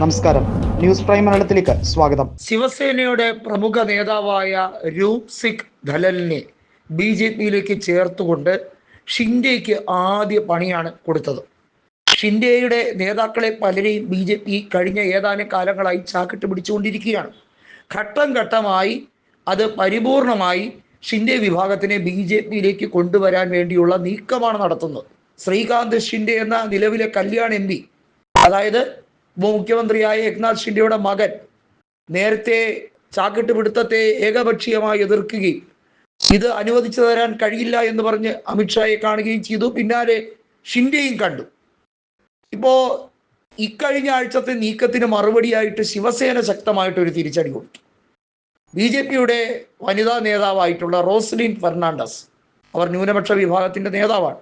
നമസ്കാരം. News prime മലയാളത്തിലേക്ക് സ്വാഗതം. ശിവസേനയുടെ പ്രമുഖ നേതാവായ രൂപ് സിഖ് ധലലിനെ ബി ജെ പിയിലേക്ക് ചേർത്തുകൊണ്ട് ഷിൻഡേക്ക് ആദ്യ പണിയാണ് കൊടുത്തത്. ഷിൻഡേയുടെ നേതാക്കളെ പലരെയും ബി ജെ പി കഴിഞ്ഞ ഏതാനും കാലങ്ങളായി ചാക്കിട്ട് പിടിച്ചുകൊണ്ടിരിക്കുകയാണ്. ഘട്ടം ഘട്ടമായി അത് പരിപൂർണമായി ഷിൻഡെ വിഭാഗത്തിനെ ബി ജെ പിയിലേക്ക് കൊണ്ടുവരാൻ വേണ്ടിയുള്ള നീക്കമാണ് നടത്തുന്നത്. ശ്രീകാന്ത് ഷിൻഡെ എന്ന നിലവിലെ കല്യാൺ എം പി അതായത് ഉപമുഖ്യമന്ത്രിയായ ഏക്നാഥ് ഷിൻഡെയുടെ മകൻ നേരത്തെ ചാക്കിട്ട് പിടുത്തത്തെ ഏകപക്ഷീയമായി എതിർക്കുകയും ഇത് അനുവദിച്ചു തരാൻ കഴിയില്ല എന്ന് പറഞ്ഞ് അമിത്ഷായെ കാണുകയും ചെയ്തു. പിന്നാലെ ഷിൻഡെയും കണ്ടു. ഇപ്പോ ഇക്കഴിഞ്ഞ ആഴ്ചത്തെ നീക്കത്തിന് മറുപടിയായിട്ട് ശിവസേന ശക്തമായിട്ട് ഒരു തിരിച്ചടി കൊടുത്തു. ബി ജെ പിയുടെ വനിതാ നേതാവായിട്ടുള്ള റോസ്ലിൻ ഫെർണാണ്ടസ് അവർ ന്യൂനപക്ഷ വിഭാഗത്തിന്റെ നേതാവാണ്.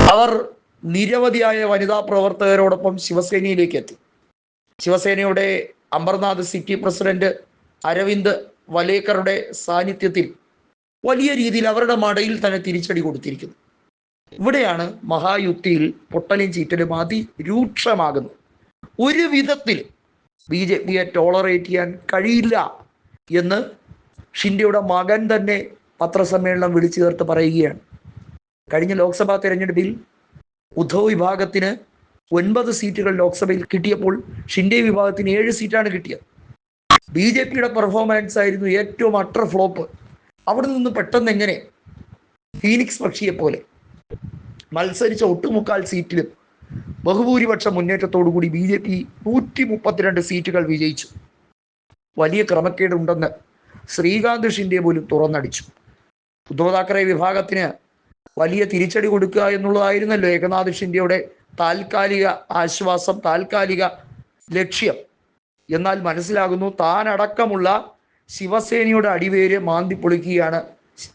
അവർ നിരവധിയായ വനിതാ പ്രവർത്തകരോടൊപ്പം ശിവസേനയിലേക്ക് എത്തി. ശിവസേനയുടെ അമർനാഥ് സിറ്റി പ്രസിഡന്റ് അരവിന്ദ് വലേക്കറുടെ സാന്നിധ്യത്തിൽ വലിയ രീതിയിൽ അവരുടെ മടയിൽ തന്നെ തിരിച്ചടി കൊടുത്തിരിക്കുന്നു. ഇവിടെയാണ് മഹായുക്തിയിൽ പൊട്ടലും ചീറ്റലും അതിരൂക്ഷമാകുന്നത് ഒരു വിധത്തിൽ ബി ജെ പിയെ ടോളറേറ്റ് ചെയ്യാൻ കഴിയില്ല എന്ന് ഷിൻഡയുടെ മകൻ തന്നെ പത്രസമ്മേളനം വിളിച്ചു ചേർത്ത് പറയുകയാണ്. കഴിഞ്ഞ ലോക്സഭാ തെരഞ്ഞെടുപ്പിൽ ഉദ്ധവ് വിഭാഗത്തിന് ഒൻപത് സീറ്റുകൾ ലോക്സഭയിൽ കിട്ടിയപ്പോൾ ഷിൻഡെ വിഭാഗത്തിന് ഏഴ് സീറ്റാണ് കിട്ടിയത്. ബി ജെ പിയുടെ പെർഫോമൻസ് ആയിരുന്നു ഏറ്റവും അട്ടർ ഫ്ലോപ്പ് അവിടെ നിന്ന് പെട്ടെന്ന് എങ്ങനെ ഫീനിക്സ് പക്ഷിയെ പോലെ മത്സരിച്ച ഒട്ടുമുക്കാൽ സീറ്റിലും ബഹുഭൂരിപക്ഷ മുന്നേറ്റത്തോടു കൂടി ബി ജെ പി നൂറ്റി മുപ്പത്തിരണ്ട് സീറ്റുകൾ വിജയിച്ചു. വലിയ ക്രമക്കേടുണ്ടെന്ന് ശ്രീകാന്ത് ഷിൻഡെ പോലും തുറന്നടിച്ചു. ഉദ്ധവ് താക്കറെ വിഭാഗത്തിന് വലിയ തിരിച്ചടി കൊടുക്കുക എന്നുള്ളതായിരുന്നല്ലോ ഏകനാഥ് ഷിൻഡെയുടെ താൽക്കാലിക ആശ്വാസം താൽക്കാലിക ലക്ഷ്യം. എന്നാൽ മനസ്സിലാകുന്നു താനടക്കമുള്ള ശിവസേനയുടെ അടിവേര് മാന്തി പൊളിക്കുകയാണ്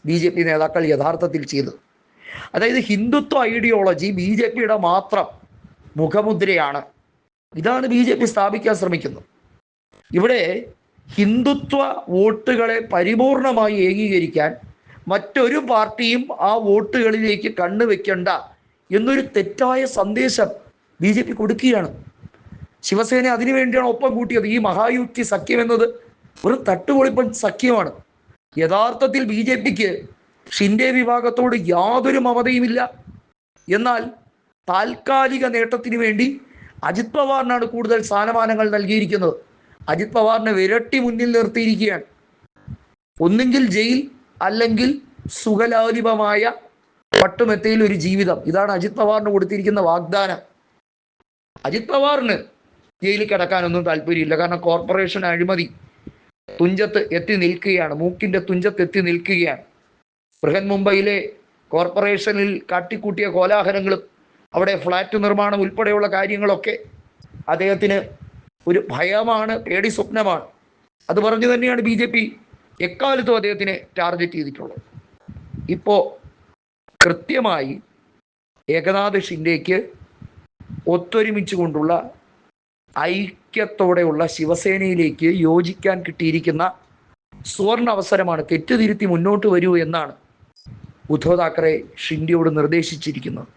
ബി ജെ പി നേതാക്കൾ യഥാർത്ഥത്തിൽ ചെയ്തത്. അതായത് ഹിന്ദുത്വ ഐഡിയോളജി ബി ജെ പിയുടെ മാത്രം മുഖമുദ്രയാണ്. ഇതാണ് ബി ജെ പി സ്ഥാപിക്കാൻ ശ്രമിക്കുന്നത്. ഇവിടെ ഹിന്ദുത്വ വോട്ടുകളെ പരിപൂർണമായി ഏകീകരിക്കാൻ മറ്റൊരു പാർട്ടിയും ആ വോട്ടുകളിലേക്ക് കണ്ണു വെക്കണ്ട എന്നൊരു തെറ്റായ സന്ദേശം ബി ജെ പി കൊടുക്കുകയാണ്. ശിവസേന അതിനു വേണ്ടിയാണ് ഒപ്പം കൂട്ടിയത്. ഈ മഹായുക്തി സഖ്യം എന്നത് ഒരു തട്ടുപൊളിപ്പൻ സഖ്യമാണ്. യഥാർത്ഥത്തിൽ ബി ജെ പിക്ക് ഷിൻഡെ വിഭാഗത്തോട് യാതൊരു മമതയുമില്ല. എന്നാൽ താൽക്കാലിക നേട്ടത്തിന് വേണ്ടി അജിത് പവാറിനാണ് കൂടുതൽ സ്ഥാനമാനങ്ങൾ നൽകിയിരിക്കുന്നത്. അജിത് പവാറിനെ വിരട്ടി മുന്നിൽ നിർത്തിയിരിക്കുകയാണ്. ഒന്നുകിൽ ജയിൽ അല്ലെങ്കിൽ സുഖലാലിപമായ പട്ടുമെത്തയിൽ ഒരു ജീവിതം. ഇതാണ് അജിത് പവാറിന് കൊടുത്തിരിക്കുന്ന വാഗ്ദാനം. അജിത് പവാറിന് ജയിലിൽ കിടക്കാനൊന്നും താല്പര്യമില്ല. കാരണം കോർപ്പറേഷൻ അഴിമതി തുഞ്ചത്ത് എത്തി നിൽക്കുകയാണ്. മൂക്കിന്റെ തുഞ്ചത്ത് എത്തി നിൽക്കുകയാണ്. ബൃഹൻ മുംബൈയിലെ കോർപ്പറേഷനിൽ കാട്ടിക്കൂട്ടിയ കോലാഹലങ്ങളും അവിടെ ഫ്ലാറ്റ് നിർമ്മാണം ഉൾപ്പെടെയുള്ള കാര്യങ്ങളൊക്കെ അദ്ദേഹത്തിന് ഒരു ഭയമാണ് പേടി സ്വപ്നമാണ്. അത് പറഞ്ഞു തന്നെയാണ് ബി എക്കാലത്തും അദ്ദേഹത്തിനെ ടാർഗറ്റ് ചെയ്തിട്ടുള്ളത്. ഇപ്പോൾ കൃത്യമായി ഏകനാഥ് ഷിൻഡേക്ക് ഒത്തൊരുമിച്ച് കൊണ്ടുള്ള ഐക്യത്തോടെയുള്ള ശിവസേനയിലേക്ക് യോജിക്കാൻ കിട്ടിയിരിക്കുന്ന സുവർണ അവസരമാണ് തെറ്റുതിരുത്തി മുന്നോട്ട് വരൂ എന്നാണ് ഉദ്ധവ് താക്കറെ ഷിൻഡിയോട് നിർദ്ദേശിച്ചിരിക്കുന്നത്.